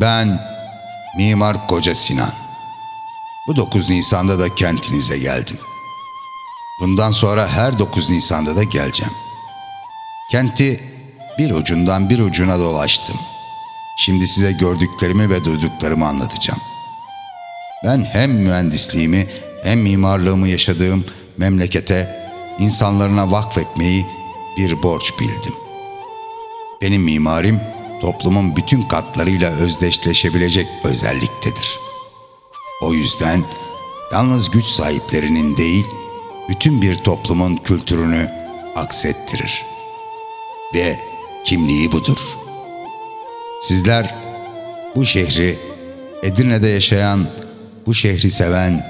Ben Mimar Koca Sinan. Bu 9 Nisan'da da kentinize geldim. Bundan sonra her 9 Nisan'da da geleceğim. Kenti bir ucundan bir ucuna dolaştım. Şimdi size gördüklerimi ve duyduklarımı anlatacağım. Ben hem mühendisliğimi hem mimarlığımı yaşadığım memlekete, insanlarına vakfetmeyi bir borç bildim. Benim mimarim toplumun bütün katlarıyla özdeşleşebilecek özelliktedir. O yüzden yalnız güç sahiplerinin değil, bütün bir toplumun kültürünü aksettirir. Ve kimliği budur. Sizler bu şehri, Edirne'de yaşayan, bu şehri seven,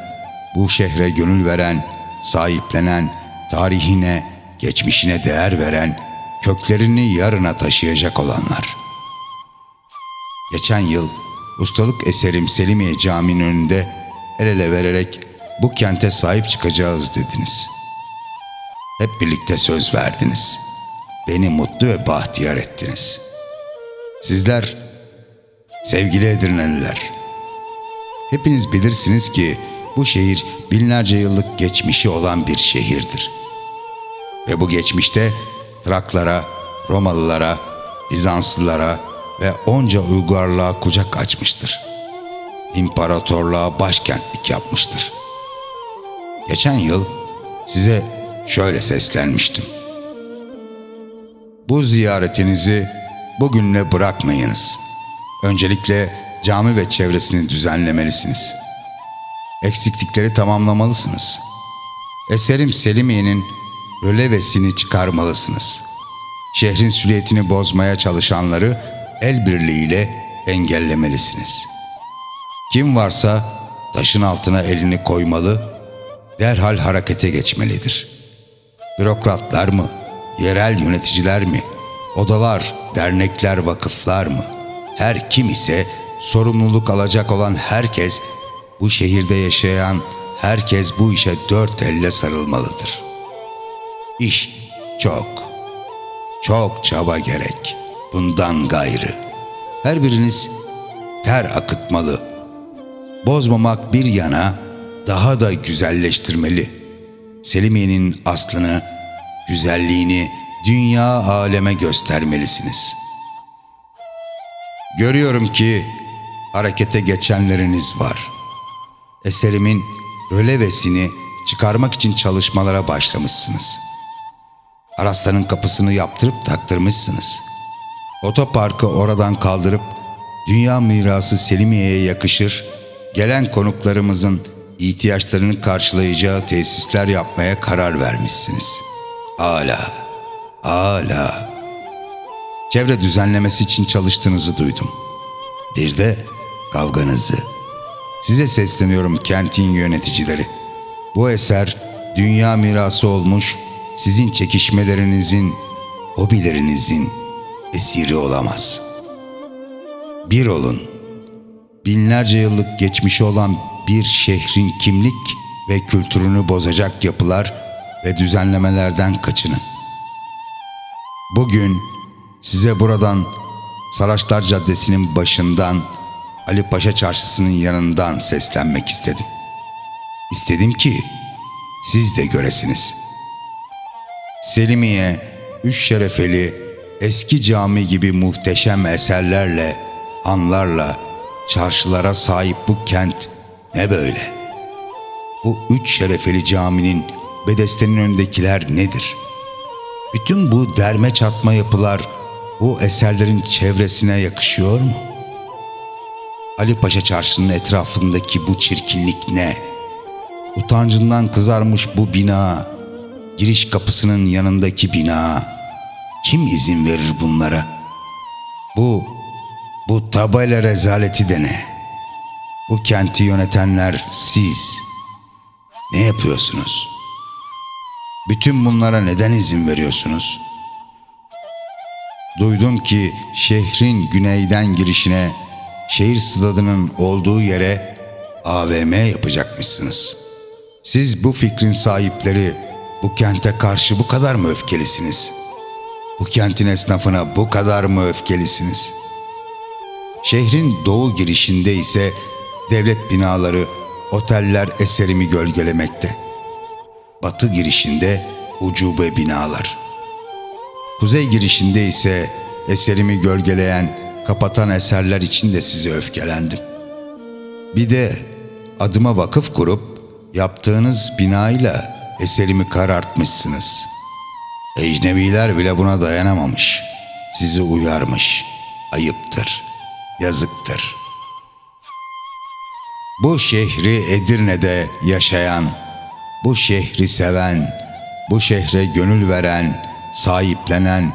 bu şehre gönül veren, sahiplenen, tarihine, geçmişine değer veren, köklerini yarına taşıyacak olanlar. Geçen yıl ustalık eserim Selimiye Camii'nin önünde el ele vererek bu kente sahip çıkacağız dediniz. Hep birlikte söz verdiniz. Beni mutlu ve bahtiyar ettiniz. Sizler sevgili Edirneliler, hepiniz bilirsiniz ki bu şehir binlerce yıllık geçmişi olan bir şehirdir. Ve bu geçmişte Traklara, Romalılara, Bizanslılara ve onca uygarlığa kucak açmıştır. İmparatorluğa başkentlik yapmıştır. Geçen yıl size şöyle seslenmiştim. Bu ziyaretinizi bugünle bırakmayınız. Öncelikle cami ve çevresini düzenlemelisiniz. Eksiklikleri tamamlamalısınız. Eserim Selimiye'nin rölevesini çıkarmalısınız. Şehrin süliyetini bozmaya çalışanları el birliğiyle engellemelisiniz. Kim varsa taşın altına elini koymalı, derhal harekete geçmelidir. Bürokratlar mı, yerel yöneticiler mi, odalar, dernekler, vakıflar mı? Her kim ise sorumluluk alacak olan herkes, bu şehirde yaşayan herkes bu işe dört elle sarılmalıdır. İş çok, çok çaba gerek. Bundan gayrı. Her biriniz ter akıtmalı. Bozmamak bir yana daha da güzelleştirmeli. Selimiye'nin aslını, güzelliğini dünya aleme göstermelisiniz. Görüyorum ki harekete geçenleriniz var. Eserimin rölevesini çıkarmak için çalışmalara başlamışsınız. Arasların kapısını yaptırıp taktırmışsınız. Otoparkı oradan kaldırıp dünya mirası Selimiye'ye yakışır, gelen konuklarımızın ihtiyaçlarını karşılayacağı tesisler yapmaya karar vermişsiniz. Hala, hala. Çevre düzenlemesi için çalıştığınızı duydum. Bir de kavganızı. Size sesleniyorum kentin yöneticileri. Bu eser dünya mirası olmuş, sizin çekişmelerinizin, hobilerinizin esiri olamaz. Bir olun. Binlerce yıllık geçmişi olan bir şehrin kimlik ve kültürünü bozacak yapılar ve düzenlemelerden kaçının. Bugün size buradan Saraçlar Caddesi'nin başından Ali Paşa Çarşısı'nın yanından seslenmek istedim. İstedim ki siz de göresiniz. Selimiye, Üç Şerefeli, eski cami gibi muhteşem eserlerle, anlarla, çarşılara sahip bu kent ne böyle? Bu üç şerefeli caminin bedestenin önündekiler nedir? Bütün bu derme çatma yapılar bu eserlerin çevresine yakışıyor mu? Ali Paşa Çarşı'nın etrafındaki bu çirkinlik ne? Utancından kızarmış bu bina, giriş kapısının yanındaki bina. Kim izin verir bunlara? Bu, bu tabela rezaleti de ne? Bu kenti yönetenler siz. Ne yapıyorsunuz? Bütün bunlara neden izin veriyorsunuz? Duydum ki şehrin güneyden girişine, şehir stadının olduğu yere AVM yapacakmışsınız. Siz bu fikrin sahipleri bu kente karşı bu kadar mı öfkelisiniz? Bu kentin esnafına bu kadar mı öfkelisiniz? Şehrin doğu girişinde ise devlet binaları, oteller eserimi gölgelemekte. Batı girişinde ucube binalar. Kuzey girişinde ise eserimi gölgeleyen, kapatan eserler için de size öfkelendim. Bir de adıma vakıf kurup yaptığınız binayla eserimi karartmışsınız. Ecnebiler bile buna dayanamamış. Sizi uyarmış. Ayıptır, yazıktır. Bu şehri Edirne'de yaşayan, bu şehri seven, bu şehre gönül veren, sahiplenen,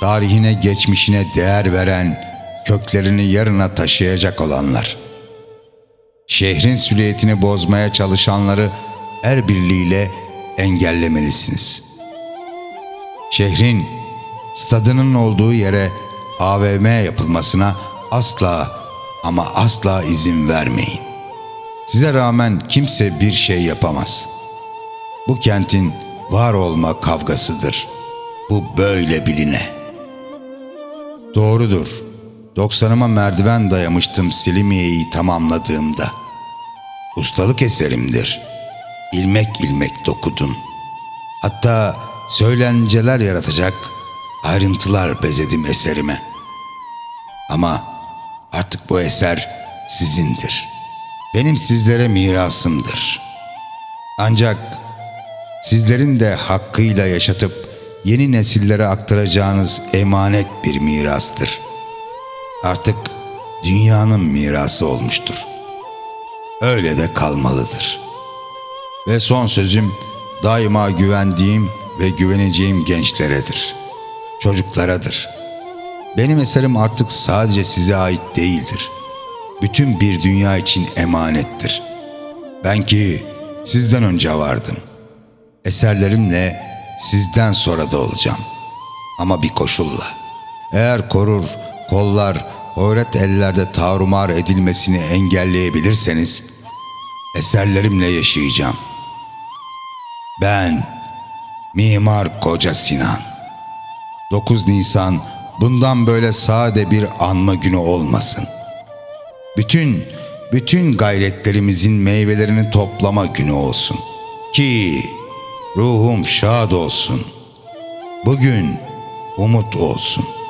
tarihine geçmişine değer veren, köklerini yarına taşıyacak olanlar. Şehrin süliyetini bozmaya çalışanları er birliğiyle engellemelisiniz. Şehrin stadının olduğu yere AVM yapılmasına asla ama asla izin vermeyin. Size rağmen kimse bir şey yapamaz. Bu kentin var olma kavgasıdır. Bu böyle biline. Doğrudur. Doksanıma merdiven dayamıştım Selimiye'yi tamamladığımda. Ustalık eserimdir. İlmek ilmek dokudum. Hatta söylenceler yaratacak ayrıntılar bezedim eserime. Ama artık bu eser sizindir. Benim sizlere mirasımdır. Ancak sizlerin de hakkıyla yaşatıp yeni nesillere aktaracağınız emanet bir mirastır. Artık dünyanın mirası olmuştur. Öyle de kalmalıdır. Ve son sözüm daima güvendiğim ve güveneceğim gençleredir. Çocuklaradır. Benim eserim artık sadece size ait değildir. Bütün bir dünya için emanettir. Ben ki sizden önce vardım. Eserlerimle sizden sonra da olacağım. Ama bir koşulla. Eğer korur, kollar, hoyrat ellerde tarumar edilmesini engelleyebilirseniz eserlerimle yaşayacağım. Ben Mimar Koca Sinan. 9 Nisan bundan böyle sade bir anma günü olmasın. Bütün bütün gayretlerimizin meyvelerini toplama günü olsun. Ki ruhum şad olsun. Bugün umut olsun.''